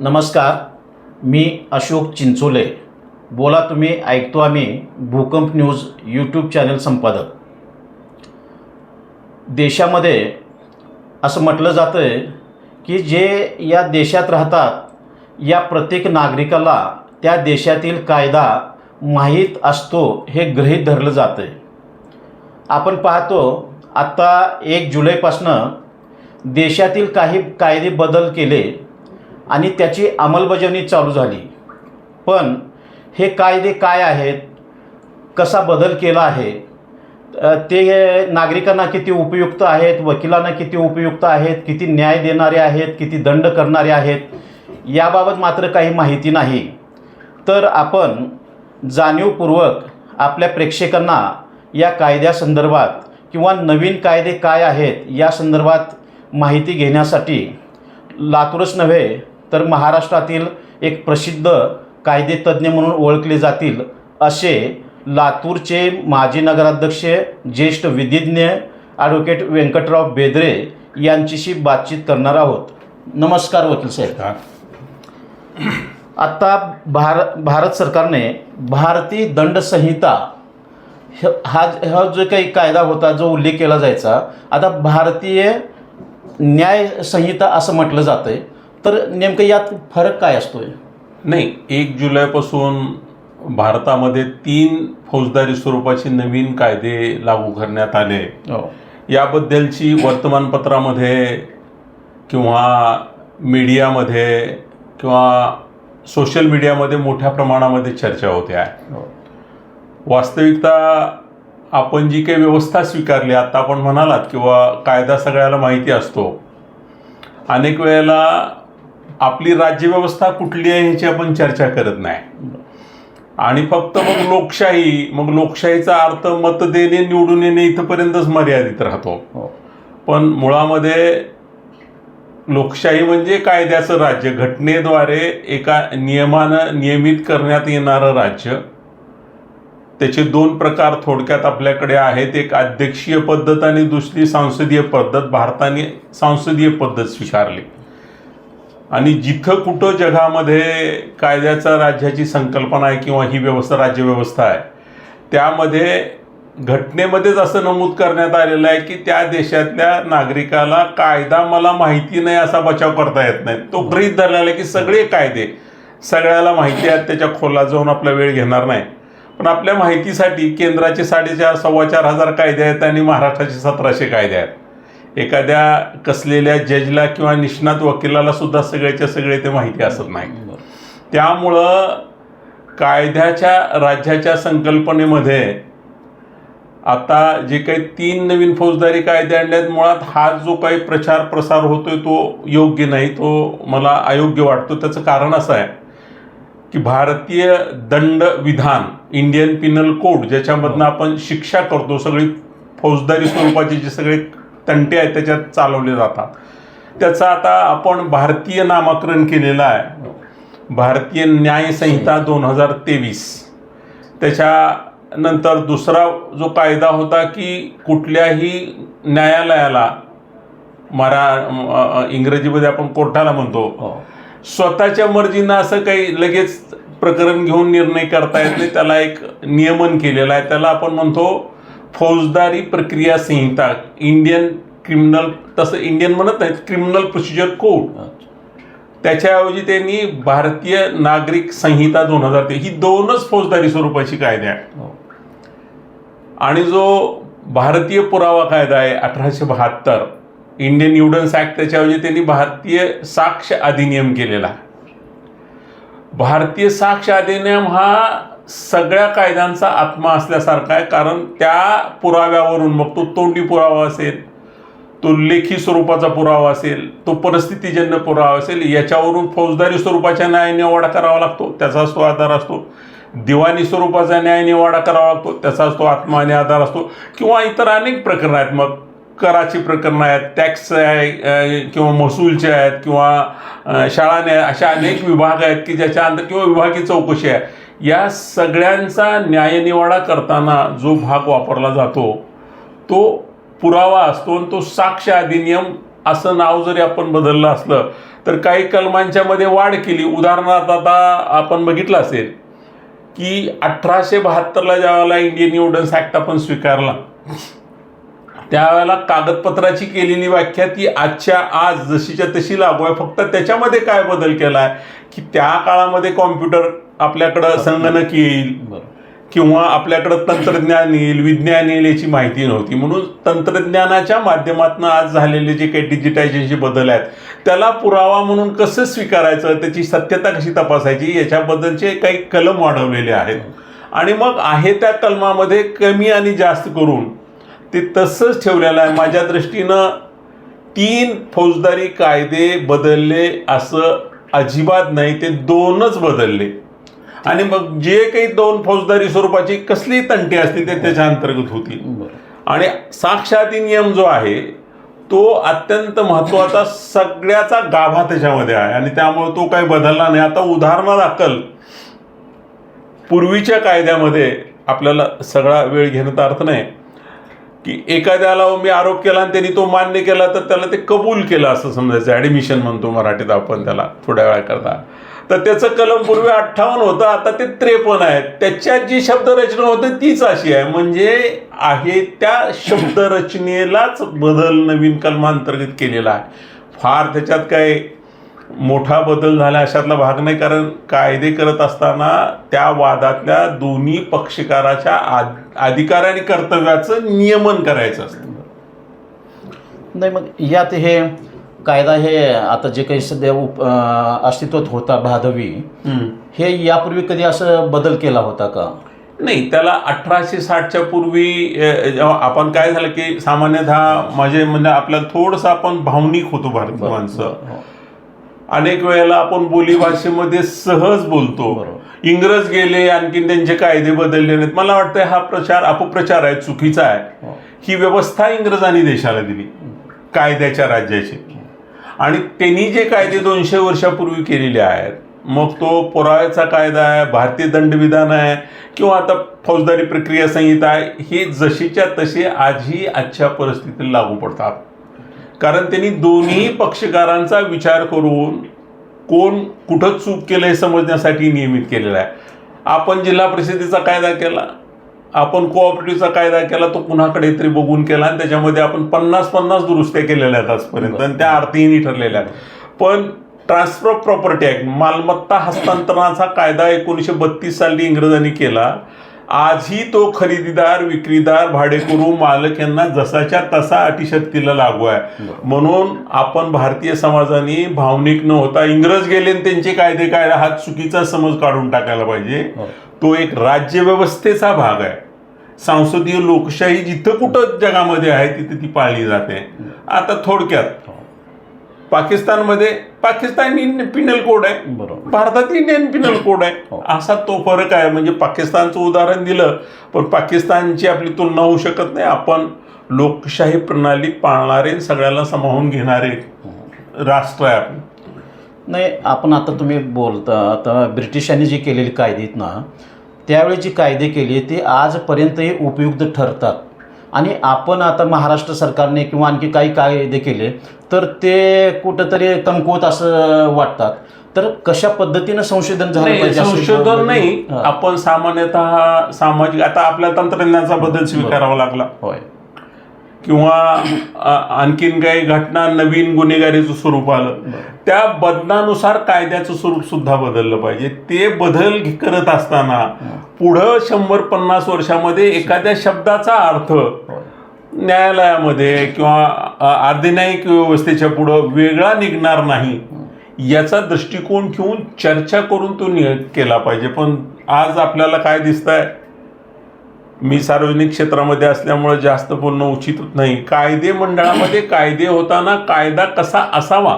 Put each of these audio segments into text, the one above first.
नमस्कार मी अशोक चिंचोले. बोला तुम्ही ऐकतो आम्ही भूकंप न्यूज यूट्यूब चॅनल संपादक. देशामध्ये असं म्हटलं जातं आहे की जे या देशात राहतात या प्रत्येक नागरिकाला त्या देशातील कायदा माहीत असतो हे गृहीत धरलं जातं आहे आपण पाहतो आत्ता एक जुलैपासनं देशातील काही कायदे बदल केले. आणि त्याची अंमलबजावणी चालू झाली. पण हे कायदे काय आहेत? कसा बदल केला आहे? ते नागरिकांना किती उपयुक्त आहेत? वकिलांना किती उपयुक्त आहेत? किती न्याय देणारे आहेत? किती दंड करणारे आहेत? याबाबत मात्र काही माहिती नाही. तर आपण जाणीवपूर्वक आपल्या प्रेक्षकांना या कायद्यासंदर्भात किंवा नवीन कायदे काय आहेत या संदर्भात माहिती घेण्यासाठी लातूरच नव्हे तर महाराष्ट्रातील एक प्रसिद्ध कायदेतज्ञ म्हणून ओळखले जातील असे लातूरचे माजी नगराध्यक्ष ज्येष्ठ विधिज्ञ ॲडव्होकेट व्यंकटराव बेदरे यांच्याशी बातचीत करणार आहोत. नमस्कार वकील साहेब. आत्ता भार भारत सरकारने भारतीय दंड संहिता ह- हा जो काही कायदा होता जो उल्लेख केला जायचा आता भारतीय न्याय संहिता असं म्हटलं जातं आहे तर नेमकं यात फरक काय असतोय? नाही एक जुलैपासून भारतामध्ये तीन फौजदारी स्वरूपाचे नवीन कायदे लागू करण्यात आले. हो. याबद्दलची वर्तमानपत्रामध्ये किंवा मीडियामध्ये किंवा सोशल मीडियामध्ये मोठ्या प्रमाणामध्ये चर्चा होते आहे. हो. वास्तविकता आपण जी काही व्यवस्था स्वीकारली आता आपण म्हणालात किंवा कायदा सगळ्याला माहिती असतो. अनेक वेळेला आपली राज्यव्यवस्था कुठली आहे ह्याची आपण चर्चा करत नाही. आणि फक्त मग लोकशाही मग लोकशाहीचा अर्थ मत देणे निवडून येणे इथंपर्यंतच मर्यादित राहतो. हो. पण मुळामध्ये लोकशाही म्हणजे कायद्याचं राज्य. घटनेद्वारे एका नियमानं नियमित करण्यात येणारं राज्य. त्याचे दोन प्रकार थोडक्यात आपल्याकडे आहेत. एक अध्यक्षीय पद्धत आणि दुसरी संसदीय पद्धत. भारताने संसदीय पद्धत स्वीकारली. आणि जिथं कुठं जगामध्ये कायद्याचा राज्याची संकल्पना आहे किंवा ही व्यवस्था राज्यव्यवस्था आहे त्यामध्ये घटनेमध्येच असं नमूद करण्यात आलेलं आहे की त्या देशातल्या नागरिकाला कायदा मला माहिती नाही असा बचाव करता येत नाही. तो गृहीत धरलेला आहे की सगळे कायदे सगळ्याला माहिती आहेत त्याच्या खोलात जाऊन आपला वेळ घेणार नाही. पण आपल्या माहितीसाठी केंद्राचे साडेचार सव्वा चार हजार कायदे आहेत आणि महाराष्ट्राचे सतराशे कायदे आहेत. एखाद्या कसलेल्या जजला किंवा निष्णात वकिलाला सुद्धा सगळ्याच्या सगळे ते माहिती असत नाही त्यामुळं कायद्याच्या राज्याच्या संकल्पनेमध्ये आता जे काही तीन नवीन फौजदारी कायदे आणल्यात मुळात हा जो काही प्रचार प्रसार होतोय तो योग्य नाही तो मला अयोग्य वाटतो. त्याचं कारण असं आहे की भारतीय दंड विधान इंडियन पिनल कोड ज्याच्यामधनं आपण शिक्षा करतो सगळी फौजदारी स्वरूपाचे जे सगळे तंटे आहेत त्याच्यात चालवले जातात. त्याचं आता आपण भारतीय नामाकरण केलेलं आहे. भारतीय न्याय संहिता दोन हजार तेवीस. त्याच्यानंतर दुसरा जो कायदा होता की कुठल्याही न्यायालयाला मरा इंग्रजीमध्ये आपण कोर्टाला म्हणतो हो. स्वतःच्या मर्जीनं असं काही लगेच प्रकरण घेऊन निर्णय करता येत नाही. त्याला एक नियमन केलेलं आहे. त्याला आपण म्हणतो फौजदारी प्रक्रिया संहिता इंडियन क्रिमिनल तसं इंडियन म्हणत नाहीत क्रिमिनल प्रोसिजर कोड त्याच्याऐवजी त्यांनी भारतीय नागरिक संहिता दोन हजार ते ही दोनच फौजदारी स्वरूपाची कायदे आहे हो. आणि जो भारतीय पुरावा कायदा आहे अठराशे बहात्तर इंडियन युडन्स ॲक्ट त्याच्याऐवजी त्यांनी भारतीय साक्ष अधिनियम केलेला. भारतीय साक्ष अधिनियम हा सगळ्या कायद्यांचा आत्मा असल्यासारखा आहे कारण त्या पुराव्यावरून मग तो तोंडी पुरावा असेल तो लेखी स्वरूपाचा पुरावा असेल तो परिस्थितीजन्य पुरावा असेल याच्यावरून फौजदारी स्वरूपाच्या न्याय निवाडा करावा लागतो त्याचाच तो आधार असतो. दिवाणी स्वरूपाचा न्याय निवाडा करावा लागतो त्याचाच तो आत्मा आणि आधार असतो. किंवा इतर अनेक प्रकरणं आहेत मग कराची प्रकरणं आहेत टॅक्स आहे किंवा महसूलचे आहेत किंवा शाळाने अशा अनेक विभाग आहेत की ज्याच्या अंतर किंवा विभागीय चौकशी आहे. या सगळ्यांचा न्यायनिवाडा करताना जो भाग वापरला जातो तो पुरावा असतो आणि तो साक्ष अधिनियम असं नाव जरी आपण बदललं असलं तर काही कलमांच्या मध्ये वाढ केली. उदाहरणार्थ आता आपण बघितलं असेल की अठराशे बहात्तरला ज्यावेळेला इंडियन ऑर्डन्स ॲक्ट आपण स्वीकारला त्यावेळेला कागदपत्राची केलेली व्याख्या ती आजच्या आज जशीच्या तशी लागू आहे. फक्त त्याच्यामध्ये काय बदल केला आहे की त्या काळामध्ये कॉम्प्युटर आपल्याकडं संगणक येईल किंवा आपल्याकडं तंत्रज्ञान येईल विज्ञान येईल याची माहिती नव्हती. म्हणून तंत्रज्ञानाच्या माध्यमातून आज झालेले जे काही डिजिटायझेशनचे बदल आहेत त्याला पुरावा म्हणून कसं स्वीकारायचं त्याची सत्यता कशी तपासायची याच्याबद्दलचे काही कलम वाढवलेले आहेत. आणि मग आहे त्या कलमामध्ये कमी आणि जास्त करून ते तसंच ठेवलेलं आहे. माझ्या दृष्टीनं तीन फौजदारी कायदे बदलले असं अजिबात नाही ते दोनच बदलले. आणि मग जे काही दोन फौजदारी स्वरूपाची कसली तंटे असतील ते त्याच्या अंतर्गत होती आणि साक्षाती नियम जो आहे तो अत्यंत महत्त्वाचा सगळ्याचा गाभा त्याच्यामध्ये आहे. आणि त्यामुळे तो काही बदलला नाही. आता उदाहरणादाखल पूर्वीच्या कायद्यामध्ये आपल्याला सगळा वेळ घेण्याचा अर्थ नाही. की एखाद्याला मी आरोप केला आणि त्यांनी तो मान्य केला तर त्याला ते कबूल केलं असं समजायचं. ॲडमिशन म्हणतो मराठीत आपण त्याला थोड्या वेळाकरता. तर त्याचं कलम पूर्वी अठ्ठावन्न होतं आता ते त्रेपन्न आहे त्याच्यात जी शब्दरचना होते तीच अशी आहे. म्हणजे आहे त्या शब्दरचनेलाच बदल नवीन कलमांतर्गत केलेला आहे. फार त्याच्यात काय मोठा बदल झाला अशातला भाग नाही. कारण कायदे करत असताना त्या वादातल्या दोन्ही पक्षकाराच्या आद- अधिकार आणि कर्तव्याचं नियमन करायचं असतं. नाही मग यात हे कायदा हे आता जे काही सध्या उप अस्तित्वात होता भादवी हे यापूर्वी कधी असं बदल केला होता का? नाही त्याला अठराशे साठच्या पूर्वी जेव्हा आपण काय झालं की सामान्यतः माझे म्हणजे आपल्याला थोडंसं आपण भावनिक होतो भारतीय माणसं. हो. अनेक वेळेला आपण बोलीभाषेमध्ये सहज बोलतो. इंग्रज गेले आणखीन त्यांचे कायदे बदलले नाहीत. मला वाटतं हा प्रचार अपप्रचार आहे चुकीचा आहे. हो. ही व्यवस्था इंग्रजांनी देशाला दिली. कायद्याच्या राज्याची. आणि त्यांनी जे कायदे दोनशे वर्षापूर्वी केलेले आहेत मग तो पुराव्याचा कायदा आहे भारतीय दंडविधान आहे किंवा आता फौजदारी प्रक्रिया संहिता आहे हे जशीच्या तशी आजही आजच्या परिस्थितीला लागू पडतात. कारण त्यांनी दोन्ही पक्षकारांचा विचार करून कोण कुठं चूक केलं हे समजण्यासाठी नियमित केलेलं आहे. आपण जिल्हा परिषदेचा कायदा केला आपण कोऑपरेटिव्हचा कायदा केला तो कुणाकडे तरी बघून केला आणि त्याच्यामध्ये आपण पन्नास पन्नास दुरुस्त्या केलेल्या आहेत आजपर्यंत आणि त्या अर्थहीनही ठरलेल्या आहेत. पण ट्रान्सफर ऑफ प्रॉपर्टी ऍक्ट मालमत्ता हस्तांतरणाचा कायदा एकोणीसशे बत्तीस साली इंग्रजांनी केला. आजही तो खरेदीदार विक्रीदार भाडेकरू मालक यांना जसाच्या तसा अटीशक्तीला लागू आहे. म्हणून आपण भारतीय समाजाने भावनिक न होता इंग्रज गेले आणि त्यांचे कायदे कायदा हा चुकीचा समज काढून टाकायला पाहिजे. हो. तो एक राज्यव्यवस्थेचा भाग आहे. संसदीय लोकशाही जिथं कुठं जगामध्ये आहे तिथे ती पाळली जाते. आता थोडक्यात पाकिस्तानमध्ये पाकिस्तानी पिनल कोड आहे. बरोबर. भारतात इंडियन पिनल कोड आहे. हो. असा तो फरक आहे. म्हणजे पाकिस्तानचं उदाहरण दिलं पण पाकिस्तानची आपली तुलना होऊ शकत नाही. आपण लोकशाही प्रणाली पाळणारे सगळ्याला समावून घेणारे राष्ट्र आहे आपण नाही आपण आता तुम्ही बोलता आता ब्रिटिशांनी जी केलेली कायदे आहेत ना त्यावेळी जी कायदे केली ते आजपर्यंतही उपयुक्त ठरतात. आणि आपण आता महाराष्ट्र सरकारने किंवा आणखी काही कायदे केले तर ते कुठंतरी कमकुवत असं वाटतात. तर कशा पद्धतीनं संशोधन झालं पाहिजे संशोधन नाही. आपण सामान्यतः सामाजिक आता आपल्या तंत्रज्ञानाचा बदल स्वीकारावा लागला. होय. किंवा आणखीन काही घटना नवीन गुन्हेगारीचं स्वरूप आलं. त्या बदलानुसार कायद्याचं स्वरूप सुद्धा बदललं पाहिजे. ते बदल करत असताना पुढं शंभर पन्नास वर्षामध्ये एखाद्या शब्दाचा अर्थ न्यायालयामध्ये किंवा अ, व्यवस्थेच्या पुढं वेगळा निघणार नाही याचा दृष्टिकोन ठेवून चर्चा करून तो नि केला पाहिजे. पण आज आपल्याला काय दिसतंय? मी सार्वजनिक क्षेत्रामध्ये असल्यामुळे जास्त बोलणं उचित नाही. कायदे मंडळामध्ये कायदे होताना कायदा कसा असावा?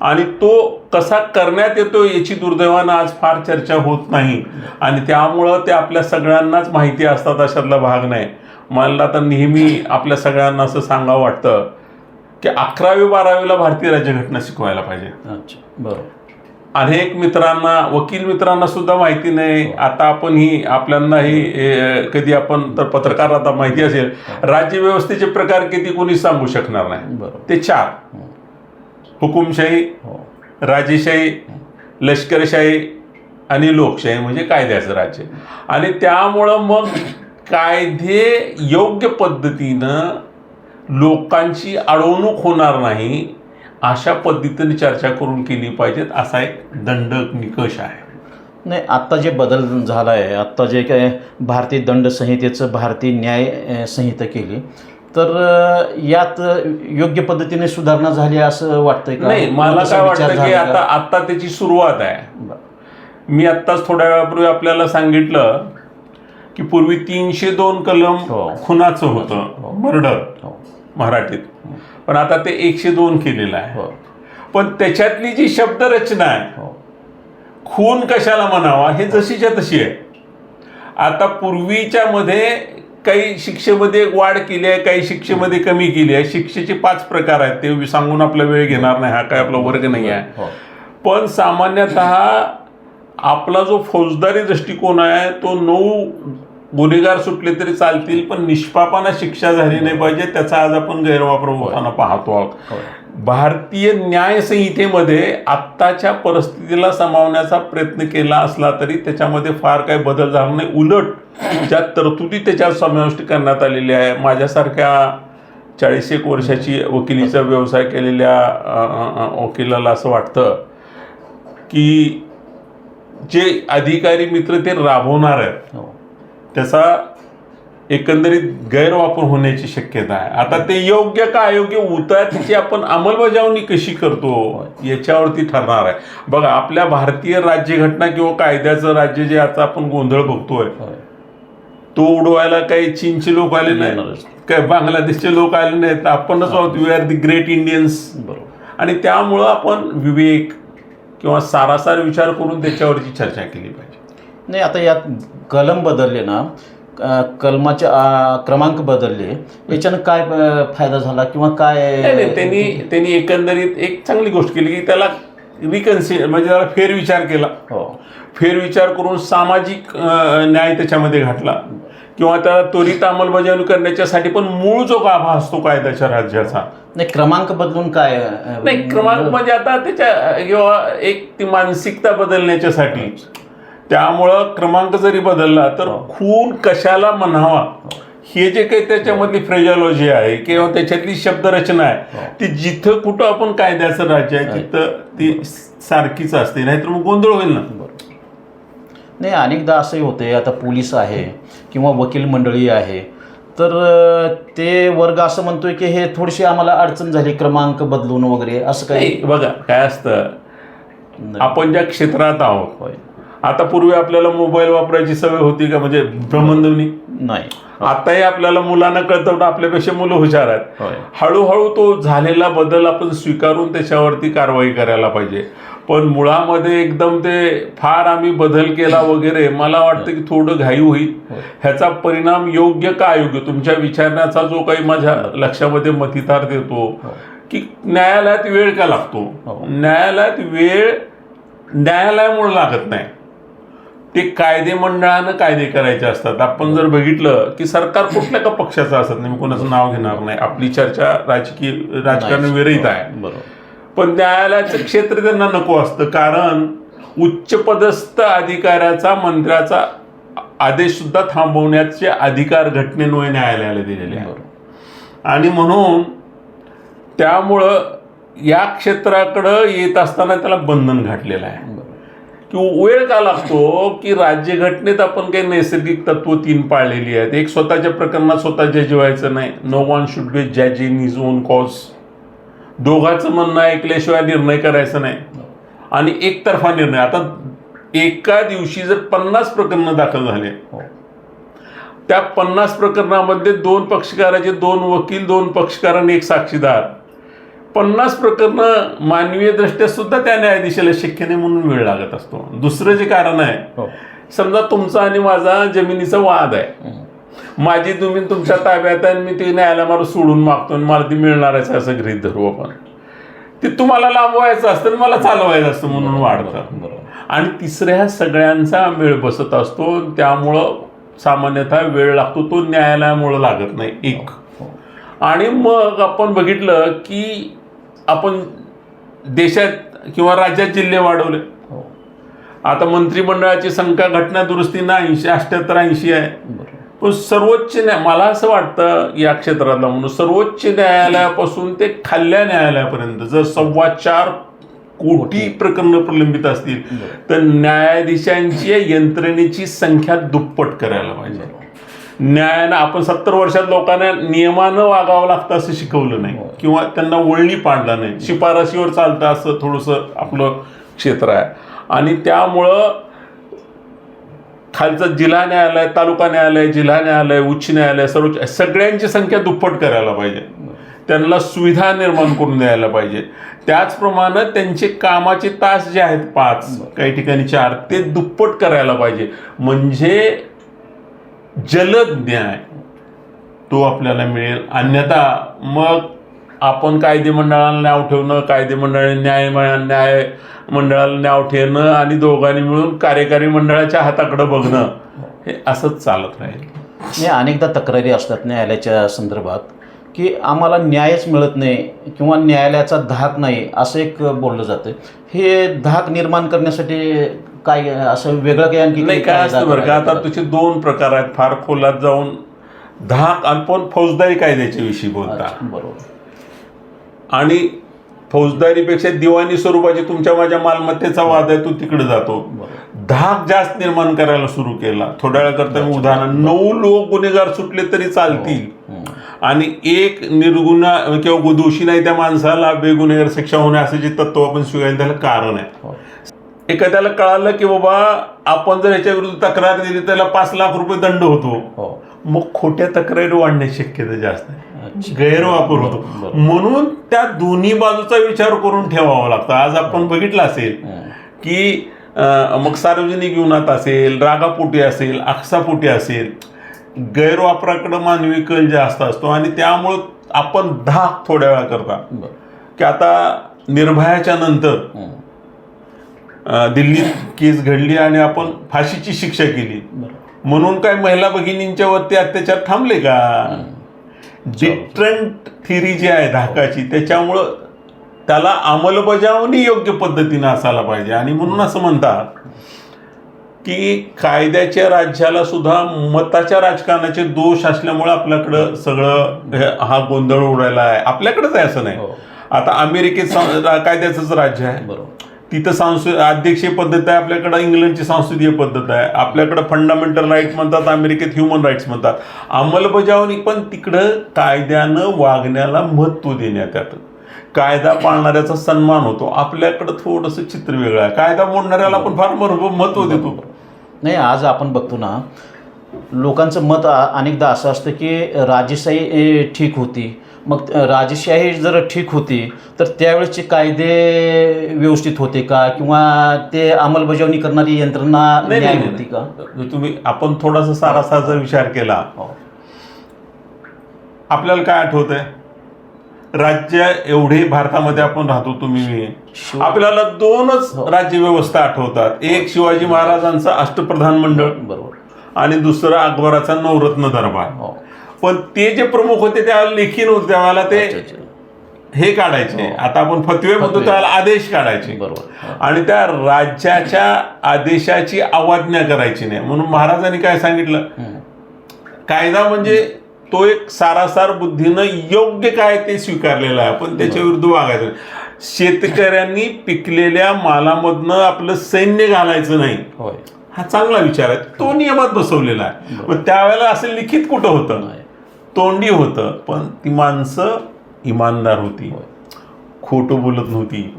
आणि तो कसा करण्यात येतो याची दुर्दैवानं आज फार चर्चा होत नाही. आणि त्यामुळं ते आपल्या सगळ्यांनाच माहिती असतात अशातला भाग नाही. मला तर नेहमी आपल्या सगळ्यांना असं सांगावं वाटतं की अकरावी बारावीला भारतीय राज्यघटना शिकवायला पाहिजे. अच्छा बरोबर. अनेक मित्रांना वकील मित्रांना सुद्धा माहिती नाही. आता आपण ही आपल्यांना ही कधी आपण तर पत्रकार आता माहिती असेल राज्यव्यवस्थेचे प्रकार किती कोणी सांगू शकणार नाही. ते चार. हुकुमशाही हो. राजेशाही लष्करशाही आणि लोकशाही म्हणजे कायद्याचं राज्य. आणि त्यामुळं मग कायदे योग्य पद्धतीनं लोकांची अडवणूक होणार नाही. अशा पद्धतीने चर्चा करून केली पाहिजेत असा एक दंडक निकष आहे नाही आत्ता जे बदल झाला आहे आत्ता जे काय भारतीय दंड संहितेचं भारतीय न्याय संहिता केली तर यात योग्य पद्धतीने सुधारणा झाली असं वाटतंय का नाही मला काय विचार वाटतं की आता का? आता त्याची सुरुवात आहे. मी आत्ताच थोड्या वेळापूर्वी आपल्याला सांगितलं की पूर्वी तीनशे दोन कलम हो. खुनाचं होतं मर्डर हो मराठीत पण आता ते एकशे दोन केलेलं आहे. हो. पण त्याच्यातली जी शब्दरचना आहे हो. खून कशाला म्हणावा? हे जशीच्या तशी आहे. आता पूर्वीच्या मध्ये काही शिक्षेमध्ये वाढ केली आहे काही शिक्षेमध्ये कमी केली आहे. शिक्षेचे पाच प्रकार आहेत. ते सांगून आपला वेळ घेणार नाही. हा काय आपला वर्ग नाही आहे. हो. पण सामान्यतः आपला जो फौजदारी दृष्टिकोन आहे तो नऊ गुन्हेगार सुटले तरी चालतील पण निष्पापाना शिक्षा झाली नाही पाहिजे त्याचा आज आपण गैरवापर होताना पाहतो आहोत भारतीय न्याय संहितेमध्ये आत्ताच्या परिस्थितीला सामावण्याचा प्रयत्न केला असला तरी त्याच्यामध्ये फार काही बदल झाला नाही. उलट ज्या तरतुदी त्याच्यात समाविष्ट करण्यात आलेल्या आहे माझ्यासारख्या चाळीस एक वर्षाची वकिलीचा व्यवसाय केलेल्या वकिलाला असं वाटतं की जे अधिकारी मित्र ते राबवणार आहेत हो. त्याचा एकंदरीत गैरवापर होण्याची शक्यता आहे. आता ते योग्य का अयोग्य आहे त्याची आपण अंमलबजावणी कशी करतो याच्यावरती ठरणार आहे. बघा आपल्या भारतीय राज्यघटना किंवा कायद्याचं राज्य जे आता आपण गोंधळ बघतोय तो उडवायला काही चीनचे लोक आले नाही. काही बांगलादेशचे लोक आले नाहीत. आपणच आहोत. We are the great Indians बरोबर. आणि त्यामुळं आपण विवेक किंवा सारासार विचार करून त्याच्यावरची चर्चा केली पाहिजे. नाही आता यात कलम बदलले ना कलमाचे क्रमांक बदलले याच्यानं काय फायदा झाला किंवा काय? नाही त्यांनी त्यांनी एकंदरीत एक चांगली गोष्ट केली की त्याला रिकन्सिडर म्हणजे त्याला फेरविचार केला. हो. फेरविचार करून सामाजिक न्याय त्याच्यामध्ये घातला. किंवा त्याला त्वरित अंमलबजावणी करण्याच्यासाठी पण मूळ जो गाभा असतो कायद्याच्या राज्याचा? नाही क्रमांक बदलून काय नाही क्रमांक म्हणजे आता त्याच्या किंवा एक ती मानसिकता बदलण्याच्यासाठी. त्यामुळं क्रमांक जरी बदलला तर खून कशाला म्हणावा? हे जे काही त्याच्यामधली फ्रेजॉलॉजी आहे किंवा त्याच्यातली शब्दरचना आहे ती जिथं कुठं आपण कायद्याचं राज्य आहे तिथं ती सारखीच असते. नाहीतर मग गोंधळ होईल ना? नाही अनेकदा असंही होते आता पोलीस आहे किंवा वकील मंडळी आहे. तर ते वर्ग असं म्हणतोय की हे थोडीशी आम्हाला अडचण झाली क्रमांक बदलून वगैरे असं काही? बघा काय असतं? आपण ज्या क्षेत्रात आहोत आता पूर्वी आपल्याला मोबाईल वापरायची सवय होती का? म्हणजे भ्रमणध्वनी नाही. आताही आपल्याला मुलांना कळतं आपल्यापेक्षा मुलं हुशार आहेत. हळूहळू तो झालेला बदल आपण स्वीकारून त्याच्यावरती कारवाई करायला पाहिजे. पण मुळामध्ये एकदम ते फार आम्ही बदल केला वगैरे मला वाटतं की थोडं घाई होईल. ह्याचा परिणाम योग्य का अयोग्य? तुमच्या विचारण्याचा जो काही माझ्या लक्षामध्ये मतितार्थ येतो की न्यायालयात वेळ का लागतो? हो. न्यायालयात वेळ न्यायालयामुळे लागत नाही. ते कायदे मंडळानं कायदे करायचे असतात. आपण जर बघितलं की सरकार कुठल्या का पक्षाचं असत नाही मी कोणाचं नाव घेणार नाही. आपली चर्चा राजकीय राजकारण विरहित आहे. बरोबर. पण न्यायालयाचं क्षेत्र त्यांना नको असतं कारण उच्चपदस्थ अधिकाऱ्याचा मंत्र्याचा आदेश सुद्धा थांबवण्याचे अधिकार घटनेन्वये न्यायालयाला दिलेले आहेत. बरोबर. आणि म्हणून त्यामुळं या क्षेत्राकडं येत असताना त्याला बंधन घातलेलं आहे. की वेळ का लागतो की राज्यघटनेत आपण काही नैसर्गिक तत्व तीन पाळलेली आहेत? एक स्वतःच्या प्रकरणात स्वतः जज व्हायचं नाही. नो वन शुड बी जज इन हिज ओन कॉज दोघांचं म्हणणं ऐकल्याशिवाय निर्णय करायचा नाही. आणि एकतर्फा निर्णय. आता एका दिवशी जर पन्नास प्रकरणं दाखल झाले हो. त्या पन्नास प्रकरणामध्ये दोन पक्षकाराचे दोन वकील दोन पक्षकार आणि एक साक्षीदार. पन्नास प्रकरणं मानवीय दृष्ट्या सुद्धा त्या न्यायाधीशाला शक्य नाही म्हणून वेळ लागत असतो. दुसरं जे कारण आहे हो. समजा तुमचा आणि माझा जमिनीचा वाद आहे. माझी जमीन तुमच्या ताब्यात आहे आणि मी ती न्यायालयामार्फत सोडून मागतो आणि मला ती मिळणारच असं गृहीत धरू आपण. ते तुम्हाला लांबवायचं असतं आणि मला चालवायचं असतं म्हणून वाढतं. आणि तिसऱ्या सगळ्यांचा मेळ बसत असतो त्यामुळं सामान्यतः वेळ लागतो तो न्यायालयामुळं लागत नाही एक. हो. आणि मग आपण बघितलं की आपण देशात किंवा राज्यात जिल्हे वाढवले. हो. आता मंत्रिमंडळाची संख्या घटना दुरुस्तीनं ऐंशी अठ्याहत्तर ऐंशी आहे. पण सर्वोच्च न्याय मला असं वाटतं या क्षेत्रातला म्हणून सर्वोच्च न्यायालयापासून ते खाल्ल्या न्यायालयापर्यंत जर सव्वा चार कोटी प्रकरणं प्रलंबित असतील तर न्यायाधीशांची यंत्रणेची संख्या दुप्पट करायला पाहिजे. न्यायानं आपण सत्तर वर्षात लोकांना नियमानं वागावं लागतं असं शिकवलं नाही. किंवा त्यांना वळणी पाडलं नाही. शिफारशीवर चालतं असं थोडंसं आपलं क्षेत्र आहे. आणि त्यामुळं खालचं जिल्हा न्यायालय तालुका न्यायालय जिल्हा न्यायालय उच्च न्यायालय सर्वोच्च सगळ्यांची संख्या दुप्पट करायला पाहिजे. त्यांना सुविधा निर्माण करून द्यायला पाहिजे. त्याचप्रमाणे त्यांचे कामाचे तास जे आहेत पाच काही ठिकाणी चार ते दुप्पट करायला पाहिजे. म्हणजे जलद न्याय तो आपल्याला मिळेल. अन्यथा मग आपण कायदेमंडळाला नाव ठेवणं कायदेमंडळ न्याय न्याय मंडळाला नाव ठेवणं आणि दोघांनी मिळून कार्यकारी मंडळाच्या हाताकडं बघणं हे असंच चालत राहील. नाही अनेकदा तक्रारी असतात न्यायालयाच्या संदर्भात की आम्हाला न्यायच मिळत नाही किंवा न्यायालयाचा धाक नाही असं एक बोललं जातं. हे धाक निर्माण करण्यासाठी काय असं वेगळं काही आणखी नाही काय असतं बरं का आता तुझे दोन प्रकार आहेत फार खोलात जाऊन धाक आपण फौजदारी कायद्याच्या विषयी बोलता. बरोबर. आणि फौजदारीपेक्षा दिवाणी स्वरूपाची तुमच्या माझ्या मालमत्तेचा वाद आहे तो तिकडे जातो. धाक जास्त निर्माण करायला सुरू केला. थोड्या वेळाकरता मी उदाहरण नऊ लोक गुन्हेगार सुटले तरी चालतील. हम्म. आणि एक निर्गुणा किंवा दोषी नाही त्या माणसाला बेगुन्हेगार शिक्षा होणे असं जे तत्व आपण स्वीकारेल त्याला कारण आहे. हो. एखाद्याला कळालं की बाबा आपण जर ह्याच्या विरुद्ध तक्रार दिली त्याला पाच लाख रुपये दंड होतो. हो. मग खोट्या तक्रारी वाढण्याची शक्यता जास्त आहे. गैरवापर होतो. म्हणून त्या दोन्ही बाजूचा विचार करून ठेवावा लागतो. आज आपण बघितलं असेल. की मग सार्वजनिक जीवनात असेल रागापोटी असेल आक्षापोटी असेल गैरवापराकडे मानवी कल जास्त असतो आणि त्यामुळं आपण धाक थोड्या वेळा करता. की आता निर्भयाच्या नंतर दिल्लीत केस घडली आणि आपण फाशीची शिक्षा केली. म्हणून काय महिला भगिनींच्या वरती अत्याचार थांबले का? डिफरंट थिरी जी आहे धाकाची त्याच्यामुळं त्याला अंमलबजावणी योग्य पद्धतीनं असायला पाहिजे. आणि म्हणून असं म्हणतात की कायद्याच्या राज्याला सुद्धा मताच्या राजकारणाचे दोष असल्यामुळे आपल्याकडं सगळं हे- गोंधळ उडायला आहे. आपल्याकडेच आहे असं नाही. हो. आता अमेरिकेत कायद्याचंच राज्य आहे. बरोबर. तिथं सांस्कृ अध्यक्षीय पद्धत आहे आपल्याकडं इंग्लंडची सांस्कृतिक पद्धत आहे आपल्याकडं फंडामेंटल राईट म्हणतात अमेरिकेत ह्युमन राईट्स म्हणतात. अंमलबजावणी पण तिकडं कायद्यानं वागण्याला महत्त्व देण्यात येतं. कायदा पाळणाऱ्याचा सन्मान होतो. आपल्याकडं थोडंसं चित्र वेगळं आहे. कायदा मोडणाऱ्याला आपण फार महत्त्व देतो. नाही आज आपण बघतो ना लोकांचं मत अनेकदा असं असतं की राजेशाही ठीक होती. मग राजेशाही जर ठीक होती तर त्यावेळेसचे कायदे व्यवस्थित होते का? किंवा ते अंमलबजावणी करणारी यंत्रणा न्याय होती का? तुम्ही आपण थोडासा सारासा जर विचार केला. हो. आपल्याला काय आठवतंय? राज्य एवढे भारतामध्ये आपण राहतो तुम्ही. आपल्याला दोनच हो. राज्य व्यवस्था आठवतात. एक शिवाजी महाराजांचं अष्टप्रधान मंडळ बरोबर. आणि दुसरं अकबराचा नवरत्न दरबार. हो. पण ते जे प्रमुख होते त्यावेळेला लेखी नव्हते त्यावेळेला ते. हे काढायचे हो. आता आपण फतवे म्हणतो. त्यावेळेला आदेश काढायचे बरोबर. आणि त्या राज्याच्या आदेशाची अवज्ञा करायची नाही म्हणून महाराजांनी काय सांगितलं. कायदा म्हणजे तो एक सारासार बुद्धीनं योग्य काय ते स्वीकारलेलं आहे पण त्याच्या विरुद्ध वागायचं. शेतकऱ्यांनी पिकलेल्या मालामधनं आपलं सैन्य घालायचं नाही हा चांगला विचार आहे तो नियमात बसवलेला आहे पण त्यावेळेला असं लिखित कुठं होतं नाही. तोंडी होतं पण ती माणसं इमानदार होती. खोटं बोलत नव्हती.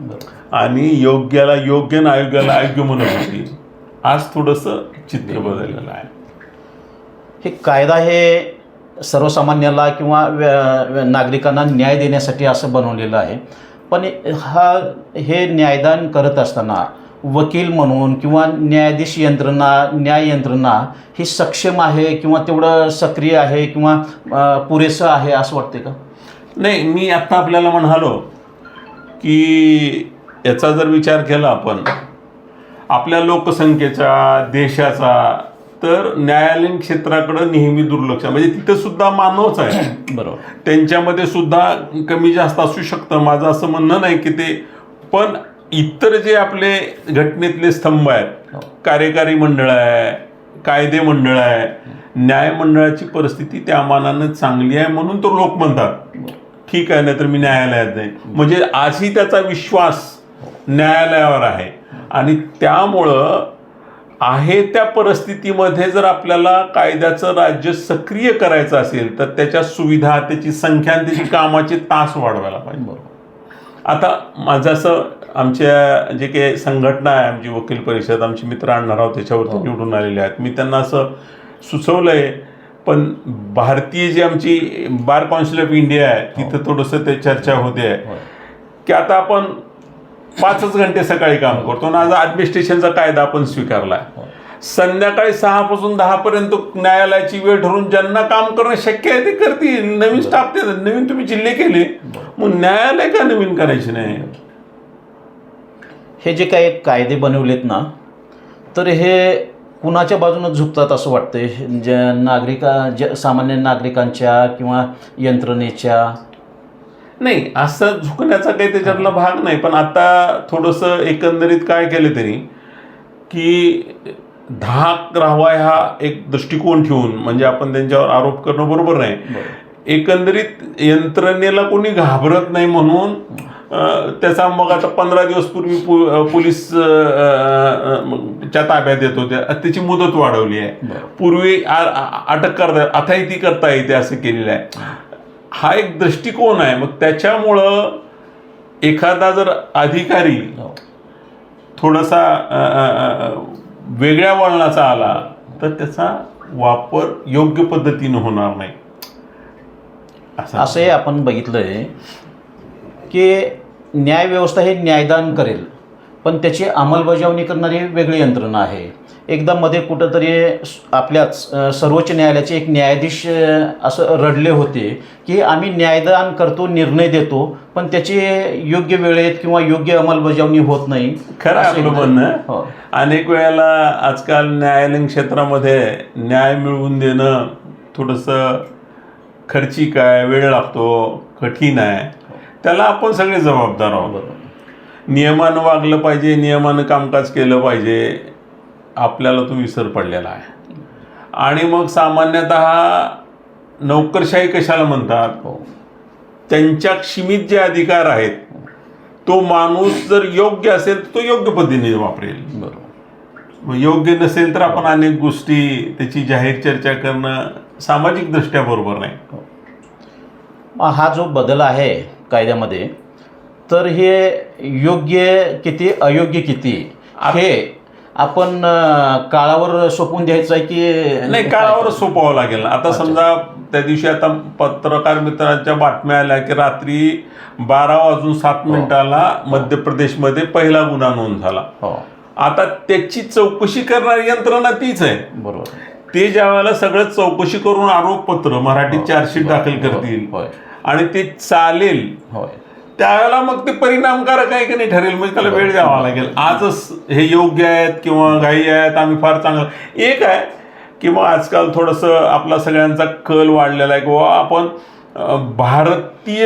आणि योग्याला योग्य आणि अयोग्याला अयोग्य म्हणत होती. आज थोडंसं चित्र बदललेलं आहे. हे कायदा हे सर्वसामान्याला किंवा नागरिकांना न्याय देण्यासाठी असं बनवलेलं आहे. पण हा हे न्यायदान करत असताना वकील म्हणून किंवा न्यायाधीश यंत्रणा न्याय यंत्रणा ही सक्षम आहे किंवा तेवढं सक्रिय आहे किंवा पुरेसं आहे असं वाटते का? नाही मी आता आपल्याला म्हणालो की याचा जर विचार केला आपण आपल्या लोकसंख्येचा देशाचा तर न्यायालयीन क्षेत्राकडे नेहमी दुर्लक्ष. म्हणजे तिथं सुद्धा मानवच आहे. बरोबर. त्यांच्यामध्ये सुद्धा कमी जास्त असू शकतं. माझं असं म्हणणं नाही की ते पण इतर जे आपले घटनेतले स्तंभ आहेत कार्यकारी मंडळ आहे कायदे मंडळ आहे न्याय मंडळाची परिस्थिती त्या मानानं चांगली आहे म्हणून तो लोक म्हणतात. ठीक आहे नाही तर मी न्यायालयात जाईन. म्हणजे आजही त्याचा विश्वास न्यायालयावर आहे. आणि त्यामुळं आहे त्या परिस्थितीमध्ये जर आपल्याला कायद्याचं राज्य सक्रिय करायचं असेल तर त्याच्या सुविधा त्याची संख्या आणि त्याची कामाचे तास वाढवायला पाहिजे. बरोबर. आता माझं असं आमच्या जे काही संघटना आहे आमची वकील परिषद आमचे मित्र आणणार आहोत त्याच्यावरती निवडून आलेले आहेत. मी त्यांना असं सुचवलंय पण भारतीय जी आमची बार काउन्सिल ऑफ इंडिया आहे तिथं थोडंसं ते चर्चा होते. होय की आता आपण पाचच घंटे सकाळी काम करतो आणि आज ॲडमिनिस्ट्रेशनचा कायदा आपण स्वीकारला होय. संध्याकाळी सहा पासून दहा पर्यंत न्यायालयाची वेळ ठरवून ज्यांना काम करणं शक्य आहे ते करतील. नवीन स्टाफ देतात. नवीन तुम्ही जिल्हे केले मग न्यायालय का नवीन करायचे नाही? हे जे काही कायदे बनवलेत ना तर हे कुणाच्या बाजूनं झुकतात असं वाटतंय? जे नागरिका जे सामान्य नागरिकांच्या किंवा यंत्रणेच्या? नाही असं झुकण्याचा काही त्याच्यातला भाग नाही पण आता थोडंसं एकंदरीत काय केलं त्यांनी की धाक राहावा हा एक दृष्टिकोन ठेवून म्हणजे आपण त्यांच्यावर आरोप करणं बरोबर नाही. एकंदरीत यंत्रणेला कोणी घाबरत नाही म्हणून त्याचा मग आता पंधरा दिवस पूर्वी पो- पोलीस च्या ताब्यात येत होत्या. त्याची मुदत वाढवली आहे. पूर्वी अटक करता आताही ती करता येते असं केलेलं आहे. हा एक दृष्टिकोन आहे. मग त्याच्यामुळं एखादा जर अधिकारी हो. थोडासा वेगळ्या वळणाचा आला तर त्याचा वापर योग्य पद्धतीनं होणार नाही. असंही आपण बघितलंय की न्यायव्यवस्था हे न्यायदान करेल पण त्याची अंमलबजावणी करणारी वेगळी यंत्रणा आहे. एकदा मध्ये कुठंतरी आपल्याच सर्वोच्च न्यायालयाचे एक न्यायाधीश असं रडले होते की आम्ही न्यायदान करतो निर्णय देतो पण त्याची योग्य वेळेत किंवा योग्य अंमलबजावणी होत नाही. खरं आहे असं आपलं म्हणणं. हो. अनेक वेळेला आजकाल न्यायालयीन क्षेत्रामध्ये न्याय मिळवून देणं थोडंसं खर्चिक आहे वेळ लागतो कठीण आहे. त्याला आपण सगळे जबाबदार आहोत. नियमानं वागलं पाहिजे नियमानं कामकाज केलं पाहिजे आपल्याला तो विसर पडलेला आहे. आणि मग सामान्यतः नोकरशाही कशाला म्हणतात? हो. त्यांच्या सीमित जे अधिकार आहेत तो माणूस जर योग्य असेल तर तो योग्य पद्धतीने वापरेल. बरोबर. योग्य नसेल तर आपण अनेक गोष्टी त्याची जाहीर चर्चा करणं सामाजिकदृष्ट्या बरोबर नाही. मग हा जो बदल आहे कायद्यामध्ये तर हे योग्य किती अयोग्य किती? हे आपण काळावर सोपवून द्यायचं आहे की नाही काळावर सोपवावं लागेल आता समजा त्या दिवशी आता पत्रकार मित्रांच्या बातम्या आल्या की रात्री बारा वाजून सात मिनिटाला मध्य प्रदेशमध्ये पहिला गुन्हा नोंद झाला. हो. आता त्याची चौकशी करणारी यंत्रणा तीच आहे. बरोबर. ते ज्या वेळेला सगळं चौकशी करून आरोपपत्र मराठीत चार्जशीट दाखल करतील. आणि ते चालेल. होय. त्यावेळेला मग ते परिणामकारक आहे की नाही ठरेल? म्हणजे त्याला वेळ द्यावा लागेल. आजच हे योग्य आहेत किंवा घाई आहेत आम्ही फार चांगलं. एक आहे की मग आजकाल थोडंसं आपला सगळ्यांचा कल वाढलेला आहे. किंवा आपण भारतीय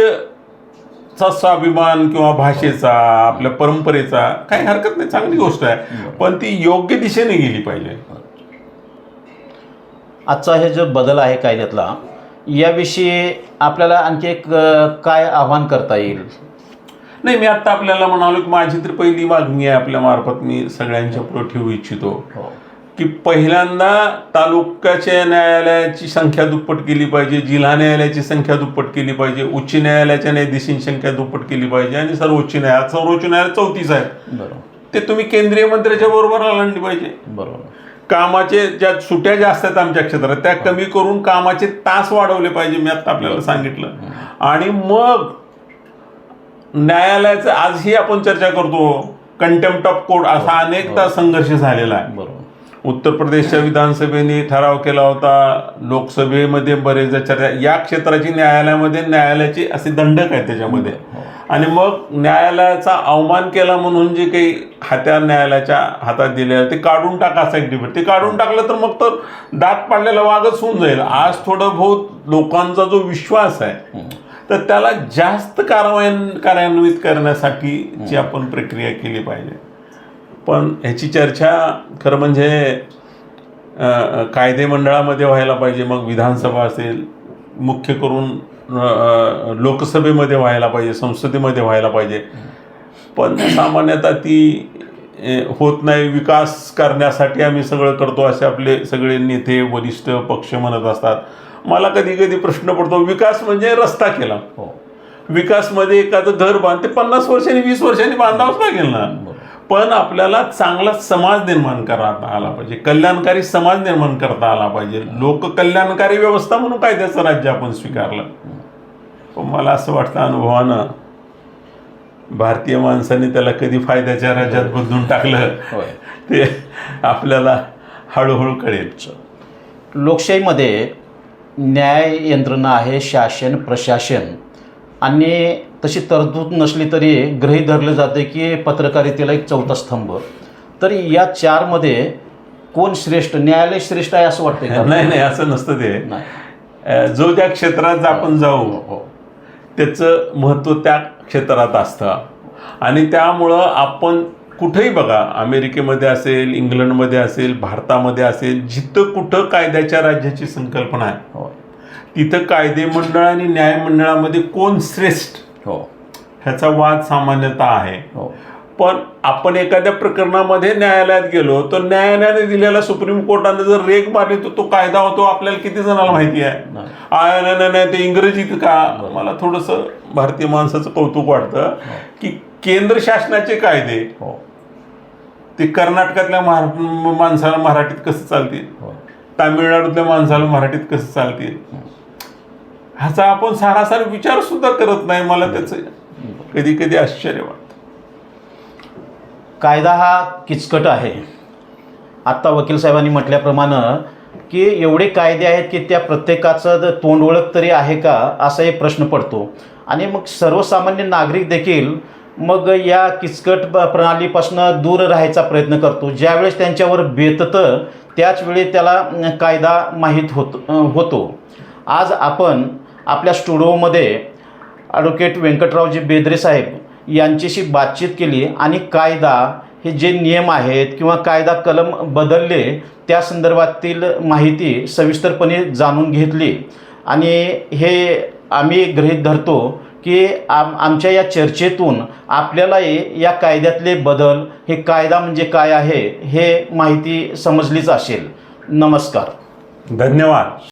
चा स्वाभिमान किंवा भाषेचा आपल्या परंपरेचा काही हरकत नाही. चांगली गोष्ट आहे. पण ती योग्य दिशेने गेली पाहिजे. आजचा हे जो बदल आहे कायद्यातला याविषयी आपल्याला आणखी एक अं, काय आव्हान करता येईल? नाही मी आता आपल्याला म्हणालो की माझी तर पहिली मागणी आहे आपल्या मार्फत मी सगळ्यांच्या पुढे ठेवू इच्छितो. हो. की पहिल्यांदा तालुक्याच्या न्यायालयाची संख्या दुप्पट केली पाहिजे जिल्हा न्यायालयाची संख्या दुप्पट केली पाहिजे उच्च न्यायालयाच्या न्यायाधीशांची संख्या दुप्पट केली पाहिजे आणि सर्वोच्च न्यायालय सर्वोच्च न्यायालय चौतीस आहेत बरोबर. ते तुम्ही केंद्रीय मंत्र्याच्या बरोबर आणली पाहिजे. बरोबर. कामाचे ज्या सुट्या जास्त आहेत आमच्या क्षेत्रात त्या कमी करून कामाचे तास वाढवले पाहिजे मी आता आपल्याला सांगितलं. आणि मग न्यायालयाचं आजही आपण चर्चा करतो कंटेम्प्ट ऑफ कोर्ट असा अनेकदा संघर्ष झालेला आहे. बरोबर. उत्तर प्रदेशच्या विधानसभेने ठराव केला होता लोकसभेमध्ये बरेचदा चर्चा या क्षेत्राची न्यायालयामध्ये न्यायालयाचे असे दंडक आहेत त्याच्यामध्ये. आणि मग न्यायालयाचा अवमान केला म्हणून जे काही हात्या न्यायालयाच्या हातात दिले ते काढून टाका असं एक डिबेट ते काढून टाकलं तर मग तर दात पाडलेला वागच होऊन जाईल. आज थोडं बहुत लोकांचा जो विश्वास आहे तर त्याला जास्त कारवाई कार्यान्वित करण्यासाठीची आपण प्रक्रिया केली पाहिजे. पण ह्याची चर्चा खरं म्हणजे कायदे मंडळामध्ये व्हायला पाहिजे मग विधानसभा असेल मुख्य करून लोकसभेमध्ये व्हायला पाहिजे संसदेमध्ये व्हायला पाहिजे. पण सामान्यतः ती होत नाही विकास करण्यासाठी आम्ही सगळं करतो असे आपले सगळे नेते वरिष्ठ पक्ष म्हणत असतात. मला कधी कधी प्रश्न पडतो विकास म्हणजे रस्ता केला. हो. विकासमध्ये एखादं घर बांध ते पन्नास वर्षांनी वीस वर्षांनी बांधावंच लागेल ना. पण आपल्याला चांगला समाज निर्माण करता आला पाहिजे. कल्याणकारी समाज निर्माण करता आला पाहिजे. लोक कल्याणकारी व्यवस्था म्हणून कायद्याचं राज्य आपण स्वीकारलं. पण मला असं वाटतं अनुभवानं भारतीय माणसाने त्याला कधी फायद्याच्या राज्यात बदलून टाकलं ते आपल्याला हळूहळू कळेल. लोकशाहीमध्ये न्याय यंत्रणा आहे शासन प्रशासन. आणि तशी तरतूद नसली तरी गृहीत धरलं जाते की पत्रकारितेला एक चौथा स्तंभ. तर या चारमध्ये कोण श्रेष्ठ? न्यायालय श्रेष्ठ आहे असं वाटतंय का? नाही नाही असं नसतं ते. जो त्या क्षेत्रात आपण जाऊ हो. त्याचं महत्त्व त्या क्षेत्रात असतं. आणि त्यामुळं आपण कुठेही बघा अमेरिकेमध्ये असेल इंग्लंडमध्ये असेल भारतामध्ये असेल जिथं कुठं कायद्याच्या राज्याची संकल्पना आहे. हो. तिथं कायदे मंडळ आणि न्याय मंडळामध्ये कोण श्रेष्ठ? हो. ह्याचा वाद सामान्यतः आहे. हो. पण आपण एखाद्या प्रकरणामध्ये न्यायालयात गेलो तर न्यायालयाने दिलेला सुप्रीम कोर्टाने जर रेग मारली तर तो कायदा होतो आपल्याला किती जणांना माहिती आहे. आय नाही ते इंग्रजीत का? मला थोडंसं भारतीय माणसाचं कौतुक वाटतं की केंद्र शासनाचे कायदे हो. ते कर्नाटकातल्या माणसाला मराठीत कसं चालतील? हो. तामिळनाडूतल्या माणसाला मराठीत कसं चालतील? ह्याचा आपण सारासार विचार सुद्धा करत नाही मला त्याचं. कधी कधी आश्चर्य वाटतं. कायदा हा किचकट आहे. आत्ता वकील साहेबांनी म्हटल्याप्रमाणे की एवढे कायदे आहेत की त्या प्रत्येकाचं तोंड ओळख तरी आहे का असा एक प्रश्न पडतो. आणि मग सर्वसामान्य नागरिक देखील मग या किचकट प्रणालीपासून दूर राहायचा प्रयत्न करतो. ज्यावेळेस त्यांच्यावर बेततं त्याच वेळी त्याला कायदा माहीत होत होतो. आज आपण आपल्या स्टुडिओमध्ये ॲडव्होकेट व्यंकटरावजी बेदरे साहेब यांच्याशी बातचीत केली आणि कायदा हे जे नियम आहेत किंवा कायदा कलम बदलले त्या संदर्भातील माहिती सविस्तरपणे जाणून घेतली. आणि हे आम्ही गृहीत धरतो की आम आमच्या या चर्चेतून आपल्यालाही या कायद्यातले बदल हे कायदा म्हणजे काय आहे हे माहिती समजलीच असेल. नमस्कार. धन्यवाद.